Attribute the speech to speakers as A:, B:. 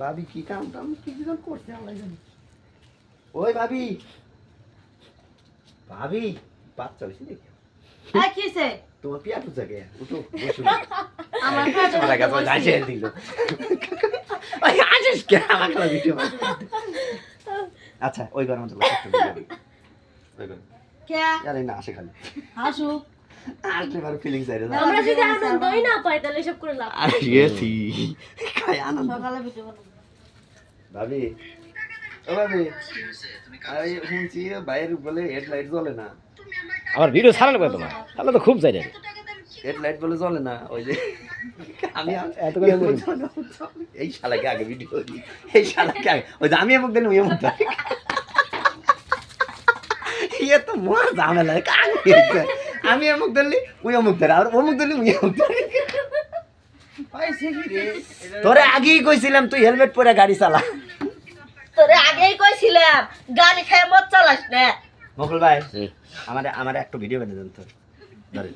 A: ভাবি কি কাম টাম কি যেন করছে আল্লাহ জানে। ওই ভাবি। ভাবি বাচ্চা হয়েছে দেখি তোমার পিয়া টু জাগে উঠো বসো।
B: আমার কাছে
A: আমার কাছে যাইছে দিল। ওই আসিস কে? আমাকে না ভিডিও আচ্ছা ওই ঘর আমাদের ওই ঘর।
B: কে?
A: আরে না আসে খালি।
B: হাসু
A: আসলে ভালো ফিলিংস আইরে
C: আমরা যদি আনন্দই না পাই তাহলে এসব করে লাভ
A: আসিয়েছি খাই আনন্দ।
B: সকালে ভিডিও বানাবো।
A: ভাবি ও ভাবি আরে শুনছি বাইরে বলে হেডলাইট জ্বলে না।
D: আমার ভিডিও ছাড়ানো কয় তোমার? তাহলে তো খুব চাই
A: হেডলাইট বলে জ্বলে না ওই যে। আমি
D: এত করে বলি।
A: এই শালাকে আগে ভিডিও দিই। এই শালাকে আগে। ওই যে আমি দিন ওই ইয়ে তো মোর ঝামেলা আমি ধরলি ওই অমুক ধরে আর অমুক ধরলি ওই অমুক ধরে তোরে আগেই কইছিলাম তুই হেলমেট পরে গাড়ি চালা।
B: তোরে আগেই কইছিলাম গাড়ি খেয়ে মদ চালাস না।
A: মকল ভাই আমার আমার একটা ভিডিও বেঁধে দেন তো। ধরেন।